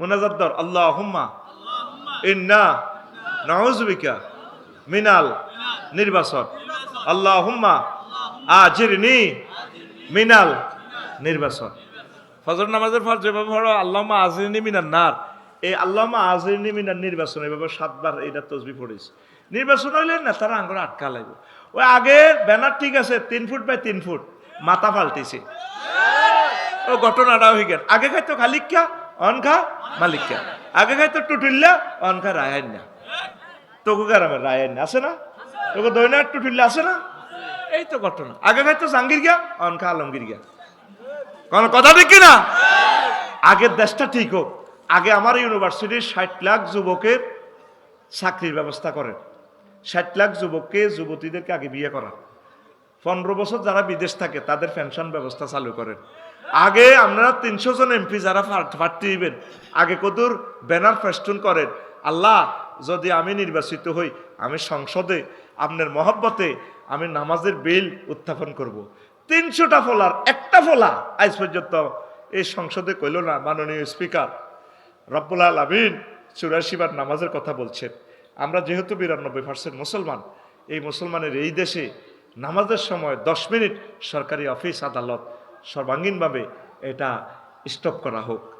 মোনাজাত দর আল্লাহ হুম্মা ইন্না নওয়াজবিকা মিনাল নির্বাচন। আল্লাহ হুম্মা আজিরনি মিনাল নির্বাচন। ফজর নামাজের পর যেভাবে পড়ো আল্লাহমা আজিরনি মিনার নার। এই আল্লাহমা আজিরনি মিনার নির্বাচন এভাবে সাতবার এইটা তসবি পড়েছে। নির্বাচন হইলে না তারা আঙ্গুর আটকা লাগবে। ওই আগের ব্যানার ঠিক আছে তিন ফুট বাই তিন ফুট মাথা পাল্টেছে। ও ঘটনাটা হয়ে গেল আগে খাইতো খালিকা অনখা মালিকা আগে খাইতো টুটুল্লা, অনখা রায়ান না তোকে গ্রামের রায়ান আছে না? তোকে দৈনার টুটুল্লা আছে না? এই তো ঘটনা। আগে খাইতো জাঙ্গির গিয়া, অনখা আলমগীর গিয়া। কোন কথা ঠিক না আগের দেশটা ঠিক হোক। আগে আমার ইউনিভার্সিটির ষাট লাখ যুবকের চাকরির ব্যবস্থা করেন। ষাট লাখ যুবককে, যুবতীদেরকে আগে বিয়ে করা পনেরো বছর যারা বিদেশ থাকে, তাদের পেনশন ব্যবস্থা চালু করেন। আগে আপনারা তিনশো জন এমপি যারা প্রার্থী দিবেন আগে কদুর ব্যানার ফেস্টুন করেন, আল্লাহ যদি আমি নির্বাচিত হই, আমি সংসদে, আপনার মহব্বতে আমি নামাজের বিল উত্থাপন করব। তিনশোটা ফলার, একটা ফলা আজ পর্যন্ত এই সংসদে কইল না, মাননীয় স্পিকার রব্বুল আলমিন চুরাশি বার নামাজের কথা বলছেন আমরা যেহেতু বিরানব্বই পার্সেন্ট মুসলমান, এই মুসলমানের এই দেশে নামাজের সময় দশ মিনিট সরকারি অফিস আদালত সর্বাঙ্গীনভাবে এটা স্টপ করা হোক।